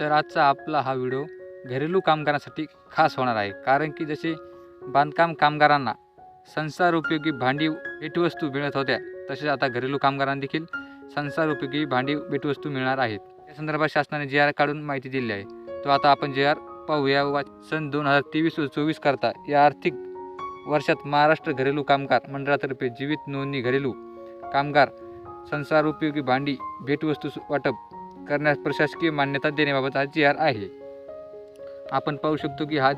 तर आजचा आपला हा व्हिडिओ घरेलू कामगारांसाठी खास होणार आहे. कारण की जसे बांधकाम कामगारांना संसार उपयोगी भांडी भेटवस्तू मिळत होत्या तसेच आता घरेलू कामगारांना देखील संसार उपयोगी भांडी भेटवस्तू मिळणार आहेत. या संदर्भात शासनाने जी आर काढून माहिती दिली आहे तो आता आपण जी आर पाहूया. वा सन दोन हजार तेवीस व चोवीस करता या आर्थिक वर्षात महाराष्ट्र घरेलू कामगार मंडळातर्फे जीवित नोंदणी घरेलू कामगार संसार उपयोगी भांडी भेटवस्तू वाटप करण्यास प्रशासकीय मान्यता देण्याबाबत हा जी आर आहे. आपण पाहू शकतो की हा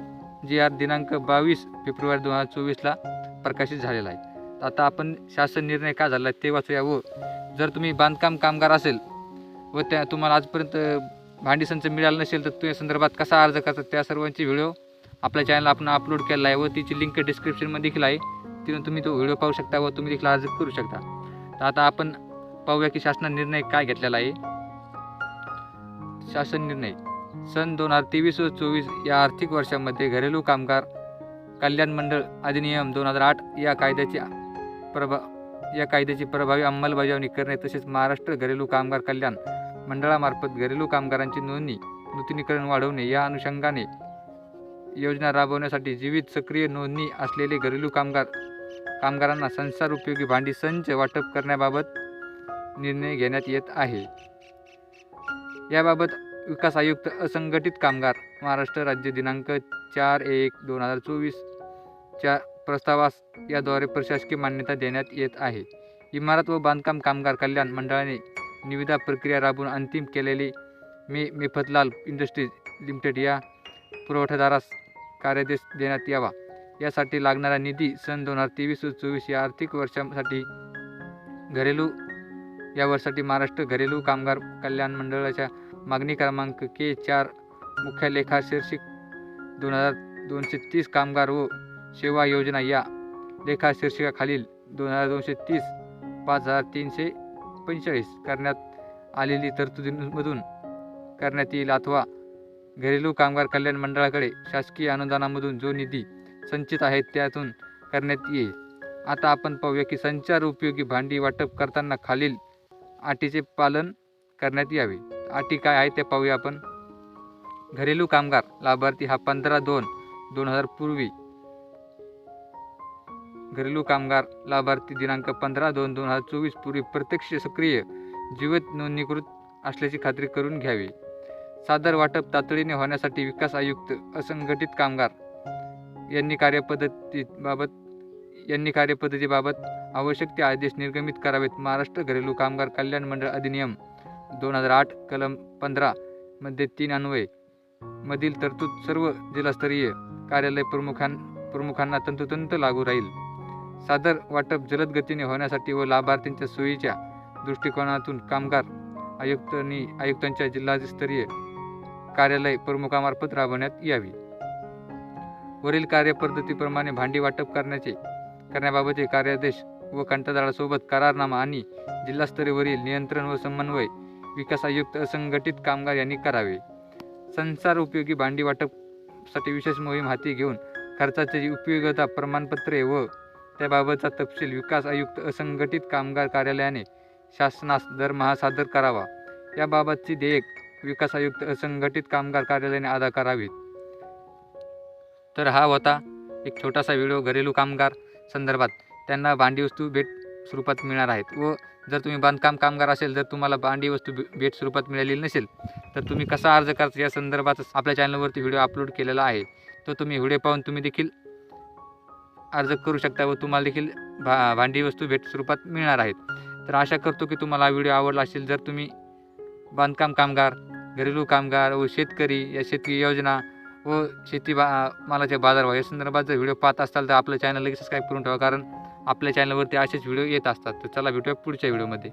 जी आर दिनांक बावीस फेब्रुवारी दोन हजार चोवीसला प्रकाशित झालेला आहे. आता आपण शासन निर्णय का झाला ते वाचूया व जर तुम्ही बांधकाम कामगार असेल व त्या तुम्हाला आजपर्यंत भांडी संच मिळालं नसेल तर तुम्ही संदर्भात कसा अर्ज करतात त्या सर्वांची व्हिडिओ आपल्या चॅनलला आपण अपलोड केला आहे व तिची लिंक डिस्क्रिप्शनमध्ये देखील आहे. तिथून तुम्ही तो व्हिडिओ पाहू शकता व तुम्ही देखील अर्ज करू शकता. तर आता आपण पाहूया की शासनाने निर्णय काय घेतलेला आहे. शासन निर्णय. सन दोन हजार तेवीस व चोवीस या आर्थिक वर्षामध्ये घरेलू कामगार कल्याण मंडळ अधिनियम दोन हजार आठ या कायद्याची प्रभा या कायद्याची प्रभावी अंमलबजावणी करणे तसेच महाराष्ट्र घरेलू कामगार कल्याण मंडळामार्फत घरेलू कामगारांची नोंदणी नूतनीकरण वाढवणे या अनुषंगाने योजना राबवण्यासाठी जीवित सक्रिय नोंदणी असलेले घरेलू कामगार कामगारांना संसार उपयोगी भांडी संच वाटप करण्याबाबत निर्णय घेण्यात येत आहे. याबाबत विकास आयुक्त असंघटित कामगार महाराष्ट्र राज्य दिनांक चार एक दोन हजार चोवीसच्या प्रस्तावास याद्वारे प्रशासकीय मान्यता देण्यात येत आहे. इमारत व बांधकाम कामगार कल्याण मंडळाने निविदा प्रक्रिया राबवून अंतिम केलेली मे मेफतलाल इंडस्ट्रीज लिमिटेड या पुरवठादारास कार्यादेश देण्यात यावा. यासाठी लागणारा निधी सन दोन हजार तेवीस व चोवीस या आर्थिक वर्षासाठी घरेलू या वर्षासाठी महाराष्ट्र घरेलू कामगार कल्याण मंडळाच्या मागणी क्रमांक के चार मुख्य लेखाशीर्षक दोन हजार दोनशे तीस कामगार व सेवा योजना या लेखाशीर्षकाखालील दोन हजार दोनशे तीस पाच हजार तीनशे पंचेचाळीस करण्यात आलेली तरतुदींमधून करण्यात येईल अथवा घरेलू कामगार कल्याण मंडळाकडे शासकीय अनुदानामधून जो निधी संचित आहे त्यातून करण्यात येईल. आता आपण पाहूया की संचार उपयोगी भांडी वाटप करताना खालील अटीचे पालन करण्यात यावे. अटी काय आहे ते पाहूया आपण. घरेलू कामगार लाभार्थी हा पंधरा दोन दोन हजार पूर्वी. घरेलू कामगार लाभार्थी दिनांक पंधरा दोन दोन हजार चोवीस पूर्वी प्रत्यक्ष सक्रिय जीवित नोंदणीकृत असल्याची खात्री करून घ्यावी. सादर वाटप तातडीने होण्यासाठी विकास आयुक्त असंघटित कामगार यांनी कार्यपद्धतीबाबत यांनी कार्यपद्धतीबाबत आवश्यक ते आदेश निर्गमित करावेत. महाराष्ट्र घरेलू कामगार कल्याण मंडळ अधिनियम दोन हजार आठ कलम पंधरा मध्ये तीन अन्वय. मधील तरतूद सर्व जिल्हास्तरीय कार्यालय प्रमुखां प्रमुखांना तंतोतंत लागू राहील. सादर वाटप जलद गतीने होण्यासाठी व लाभार्थींच्या सोयीच्या दृष्टिकोनातून कामगार आयुक्तांनी आयुक्तांच्या जिल्हास्तरीय कार्यालय प्रमुखामार्फत राबवण्यात यावी. वरील कार्यपद्धतीप्रमाणे भांडी वाटप करण्याचे करण्याबाबतचे कार्यादेश व कंत्राटदारासोबत करारनामा आणि जिल्हास्तरीयवरील नियंत्रण व समन्वय विकास आयुक्त असंघटित कामगार यांनी करावे. संसार उपयोगी भांडी वाटपसाठी विशेष मोहीम हाती घेऊन खर्चाची उपयोगिता प्रमाणपत्रे व त्याबाबतचा तपशील विकास आयुक्त असंघटित कामगार कार्यालयाने शासनास दरमहा सादर करावा. याबाबतची देयक विकास आयुक्त असंघटित कामगार कार्यालयाने अदा करावीत. तर हा होता एक छोटासा व्हिडिओ. घरेलू कामगार संदर्भात त्यांना भांडी वस्तू भेट स्वरूपात मिळणार आहेत व जर तुम्ही बांधकाम कामगार असेल जर तुम्हाला भांडी वस्तू भेट स्वरूपात मिळालेली नसेल तर तुम्ही कसा अर्ज करायचा या संदर्भात आपल्या चॅनलवरती व्हिडिओ अपलोड केलेला आहे तो तुम्ही व्हिडिओ पाहून तुम्ही देखील अर्ज करू शकता व तुम्हाला देखील भा भांडी वस्तू भेट स्वरूपात मिळणार आहेत. तर आशा करतो की तुम्हाला हा व्हिडिओ आवडला असेल जर तुम्ही बांधकाम कामगार घरेलू कामगार व शेतकरी या शेतकरी योजना व शेती बा मालाच्या बाजारभाव या संदर्भात जर व्हिडिओ पाहत असाल तर आपलं चॅनल लगेच सबस्क्राईब करून ठेवा. कारण आपल्या चॅनलवरती असेच व्हिडिओ येत असतात. तर चला भेटूया पुढच्या व्हिडिओमध्ये